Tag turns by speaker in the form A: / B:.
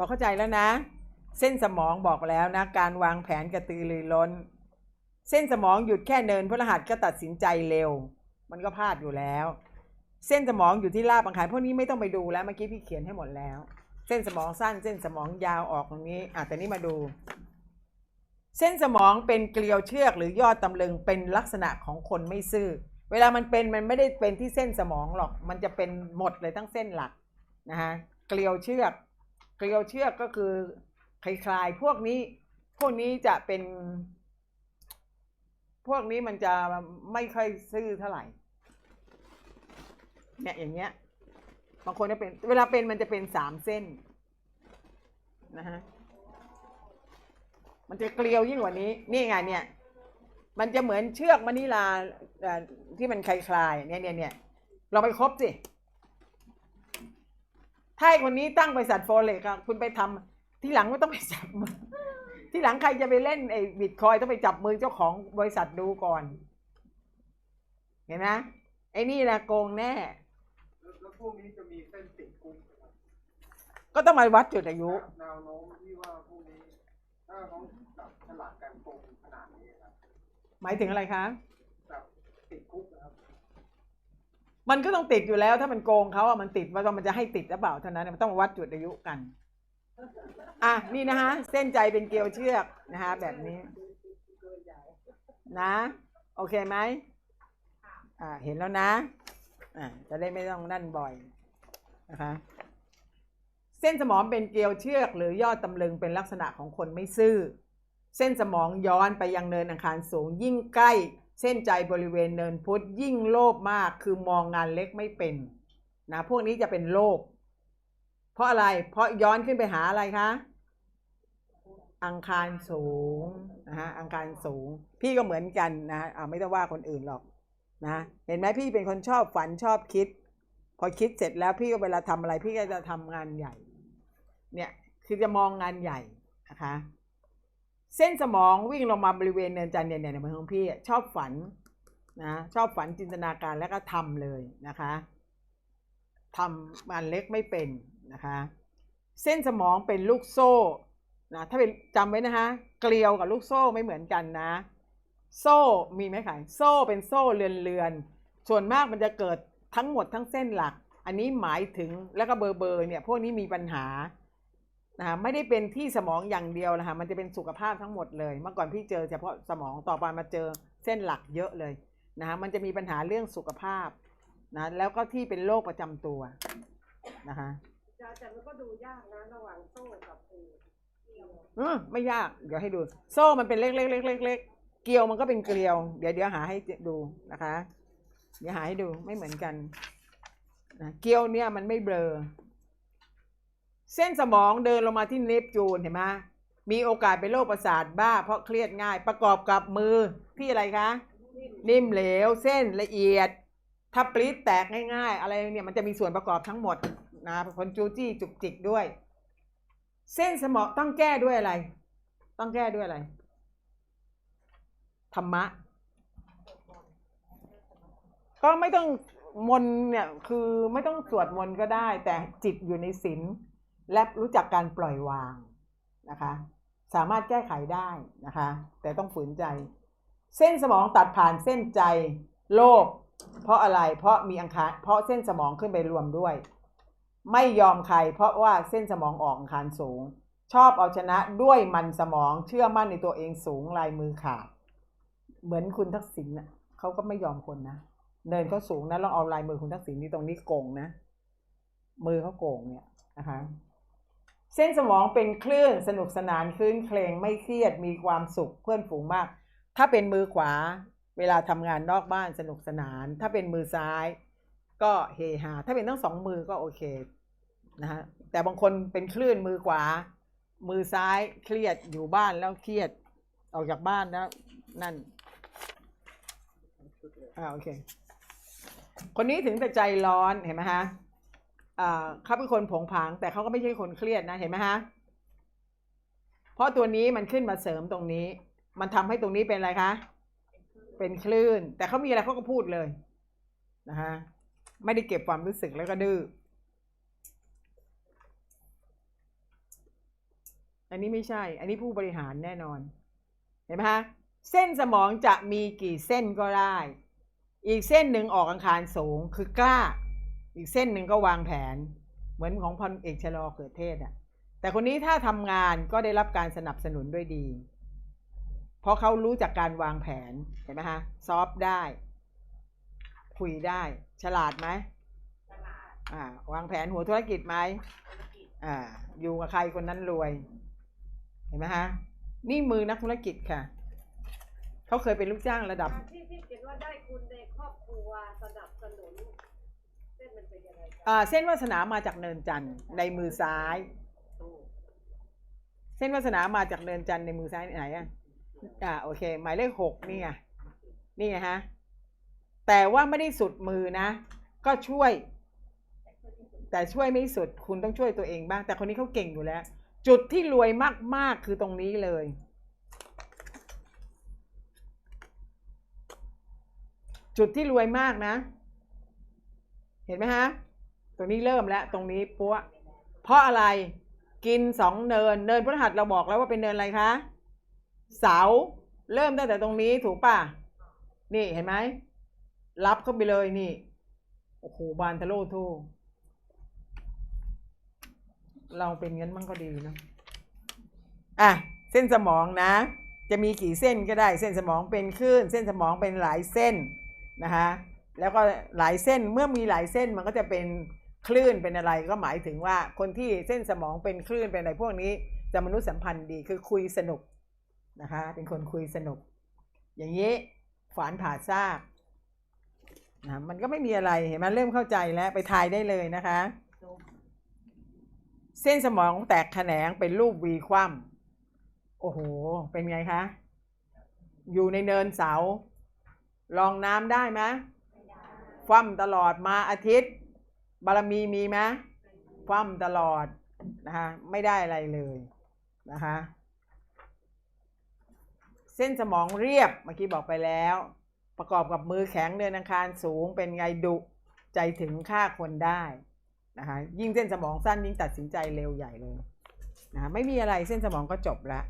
A: พอเข้าใจแล้วนะ เส้นสมองบอกแล้วนะ การวางแผนกระตือรือร้น เส้นสมองหยุดแค่เนินพฤหัสก็ตัดสินใจเร็ว มันก็พลาดอยู่แล้ว เส้นสมองอยู่ที่ลาบอังคารพวกนี้ไม่ต้องไปดูแล้วเมื่อกี้พี่เขียนให้หมดแล้ว เส้นสมองสั้น เส้นสมองยาวออกตรงนี้อะแต่นี่มาดู เส้นสมองเป็นเกลียวเชือกหรือยอดตำลึงเป็นลักษณะของคนไม่ซื่อเวลามันเป็นมันไม่ได้เป็นที่เส้นสมองหรอก มันจะเป็นหมดเลยทั้งเส้นหลักนะฮะเกลียวเชือก เกลียวเชือกก็คือคลายๆพวกนี้ พวกนี้จะเป็น พวกนี้มันจะไม่ค่อยซื่อเท่าไหร่ เนี่ยอย่างเงี้ย บางคนจะเป็น เวลาเป็นมันจะเป็นสามเส้นนะฮะ มันจะเกลียวยิ่งกว่านี้ นี่ไงเนี่ย มันจะเหมือนเชือกมะนิลาที่มันคลายๆเนี่ยเนี่ยเนี่ยเราไปครบสิ ถ้าไอ้คนนี้ตั้งบริษัทโฟเล็กอะคุณไปทำที่หลังไม่ต้องไปจับมือ ที่หลังใครจะไปเล่นไอ้บิตคอยต้องไปจับมือเจ้าของบริษัทดูก่อน เห็นไหมไอ้นี่นะโกงแน่
B: แล้วพวกนี้จะมีเส้นติดคุกไหมครับ
A: ก็ต้องมาวัดจุดอายุ
B: แนวโน้มที่ว่าพวกนี้ถ้าเขาจับฉลาดการโกงขนาดนี้ครับ
A: หมายถึงอะไรคะ
B: จับติดคุกนะครับ
A: มันก็ต้องติดอยู่แล้ว ถ้ามันโกงเขาอะมันติดว่าต้องมันจะให้ติดหรือเปล่าเท่านั้นมันต้องวัดจุดอายุกันอะนี่นะฮะเส้นใจเป็นเกลียวเชือกนะฮะแบบนี้นะ โอเคไหมอ่าเห็นแล้วนะอ่าจะได้ไม่ต้องนั่นบ่อยนะคะเส้นสมองเป็นเกลียวเชือก หรือยอดตำลึงเป็นลักษณะของคนไม่ซื่อ เส้นสมองย้อนไปยังเนินอังคารสูงยิ่งใกล้ เส้นใจบริเวณเนินพุทธยิ่งโลภมากคือมองงานเล็กไม่เป็นนะพวกนี้จะเป็นโลภเพราะอะไรเพราะย้อนขึ้นไปหาอะไรคะอังคารสูงนะฮะอังคารสูง พี่ก็เหมือนกันนะอ่าไม่ต้องว่าคนอื่นหรอกนะเห็นไหมพี่เป็นคนชอบฝันชอบคิด พอคิดเสร็จแล้วพี่ก็เวลาทำอะไร พี่ก็จะทำงานใหญ่ เนี่ยคือจะมองงานใหญ่นะคะ เส้นสมองวิ่งลงมาบริเวณเนินจันทร์เนี่ยเนี่ยเหมือนของพี่ชอบฝันนะชอบฝันจินตนาการแล้วก็ทำเลยนะคะทำงานเล็กไม่เป็นนะคะ เส้นสมองเป็นลูกโซ่นะถ้าเป็นจำไว้นะคะ เกลียวกับลูกโซ่ไม่เหมือนกันนะ โซ่มีไหมคะโซ่เป็นโซ่เรือนเรือนๆส่วนมากมันจะเกิดทั้งหมดทั้งเส้นหลัก อันนี้หมายถึงแล้วก็เบอร์เบอร์เนี่ยพวกนี้มีปัญหา นะคะไม่ได้เป็นที่สมองอย่างเดียวนะคะมันจะเป็นสุขภาพทั้งหมดเลย เมื่อก่อนพี่เจอเฉพาะสมองต่อไปมาเจอเส้นหลักเยอะเลยนะคะมันจะมีปัญหาเรื่องสุขภาพนะแล้วก็ที่เป็นโรคประจำตัวนะคะ
C: จะแต่มันก็ดูยากนะระหว่างโซ่กับเออเกลียว
A: เออไม่ยากเดี๋ยวให้ดู โซ่มันเป็นเล็กเล็กเล็กเล็กเล็กเกลียวมันก็เป็นเกลียว เดี๋ยวเดี๋ยวหาให้ดูนะคะ เดี๋ยวหาให้ดูไม่เหมือนกันนะเกลียวเนี่ยมันไม่เบลอ เส้นสมองเดินลงมาที่เนปจูนเห็นไหมมีโอกาสเป็นโรคประสาทบ้า เพราะเครียดง่ายประกอบกับมือที่อะไรคะ นิ่มเหลว เส้นละเอียด ถ้าปลิดแตกง่าย ๆ อะไรเนี่ยมันจะมีส่วนประกอบทั้งหมดนะคนจูจี้จุกจิกด้วย เส้นสมองต้องแก้ด้วยอะไร ต้องแก้ด้วยอะไร ธรรมะ ก็ไม่ต้องมนเนี่ยคือไม่ต้องสวดมนต์ก็ได้ แต่จิตอยู่ในศีล และรู้จักการปล่อยวางนะคะ สามารถแก้ไขได้นะคะ แต่ต้องฝืนใจ เส้นสมองตัดผ่านเส้นใจโลภเพราะอะไรเพราะมีอังคารเพราะเส้นสมองขึ้นไปรวมด้วย ไม่ยอมใคร เพราะว่าเส้นสมองออกอังคารสูง ชอบเอาชนะด้วยมันสมองเชื่อมั่นในตัวเองสูงลายมือขาดเหมือนคุณทักษิณน่ะเขาก็ไม่ยอมคนนะเนินเขาสูงนะลองเอาลายมือคุณทักษิณนี่ตรงนี้โกงนะ มือเขาโกงเนี่ยนะคะ เส้นสมองเป็นคลื่นสนุกสนานคลื่นเคลงไม่เครียดมีความสุขเพื่อนฝูงมาก ถ้าเป็นมือขวาเวลาทำงานนอกบ้านสนุกสนาน ถ้าเป็นมือซ้าย ก็เฮฮาถ้าเป็นทั้งสองมือก็โอเคนะฮะแต่บางคนเป็นคลื่นมือขวา มือซ้ายเครียดอยู่บ้านแล้วเครียดออกจากบ้านแล้วนั่นอ่าโอเค คนนี้ถึงแต่ใจร้อนเห็นไหมฮะ เขาเป็นคนผงผางแต่เขาก็ไม่ใช่คนเครียดนะเห็นไหมฮะเพราะตัวนี้มันขึ้นมาเสริมตรงนี้ มันทำให้ตรงนี้เป็นอะไรคะ เป็นคลื่น แต่เขามีอะไรเขาก็พูดเลยนะฮะไม่ได้เก็บความรู้สึกแล้วก็ดื้ออันนี้ไม่ใช่ อันนี้ผู้บริหารแน่นอน เห็นไหมคะเส้นสมองจะมีกี่เส้นก็ได้ อีกเส้นหนึ่งออกอังคารสูงคือกล้า อีกเส้นหนึ่งก็วางแผน เหมือนของพลเอกชะลอเกิดเทศอะ แต่คนนี้ถ้าทำงานก็ได้รับการสนับสนุนด้วยดี เพราะเขารู้จากการวางแผน เห็นไหมคะซอฟได้ คุยได้ ฉลาดไหมอ่า วางแผนหัวธุรกิจไหมอ่า อยู่กับใครคนนั้นรวย เห็นไหมฮะ นี่มือนักธุรกิจค่ะเขาเคยเป็นลูกจ้างระดับ
C: ที่ที่เขียนว่าได้คุณในครอบครัวสนับสนุน เส้นมันเป็นยังไง
A: อ่าเส้นวาสนามาจากเนินจันทร์ในมือซ้าย เส้นวาสนามาจากเนินจันทร์ในมือซ้ายไหนอะอ่าโอเค หมายเลขหกนี่ไงนี่ไงฮะแต่ว่าไม่ได้สุดมือนะ ก็ช่วย แต่ช่วยไม่สุดคุณต้องช่วยตัวเองบ้าง แต่คนนี้เขาเก่งอยู่แล้ว จุดที่รวยมาก ๆ คือตรงนี้เลย จุดที่รวยมากนะ เห็นไหมฮะ ตรงนี้เริ่มแล้ว ตรงนี้ปัวเพราะอะไร กินสองเนิน เนินพฤหัสเราบอกแล้วว่าเป็นเนินอะไรคะ เสา เริ่มตั้งแต่ตรงนี้ถูกป่ะ นี่เห็นไหม รับเข้าไปเลยนี่ โอ้โห บานทะโลทูเราเป็นงั้นมั่งก็ดีเนะอะ เส้นสมองนะ จะมีกี่เส้นก็ได้ เส้นสมองเป็นคลื่น เส้นสมองเป็นหลายเส้นนะคะ แล้วก็หลายเส้นเมื่อมีหลายเส้นมันก็จะเป็นคลื่นเป็นอะไรก็หมายถึงว่าคนที่เส้นสมองเป็นคลื่นเป็นอะไรพวกนี้จะมนุษยสัมพันธ์ดีคือคุยสนุกนะคะเป็นคนคุยสนุก อย่างนี้ฝานผ่าซากนะมันก็ไม่มีอะไรเห็นไหมเริ่มเข้าใจแล้วไปทายได้เลยนะคะ เส้นสมองแตกแขนงเป็นรูปวีคว่ำโอ้โห เป็นไงคะ อยู่ในเนินเสาลองน้ำได้ไหม คว่ำตลอดมาอาทิตย์ บารมีมีไหมคว่ำตลอดนะคะไม่ได้อะไรเลยนะคะเส้นสมองเรียบเมื่อกี้บอกไปแล้ว ประกอบกับมือแข็งเดินอังคารสูงเป็นไงดุใจถึงฆ่าคนได้นะคะยิ่งเส้นสมองสั้นยิ่งตัดสินใจเร็วใหญ่เลยนะะไม่มีอะไรเส้นสมองก็จบแล้ว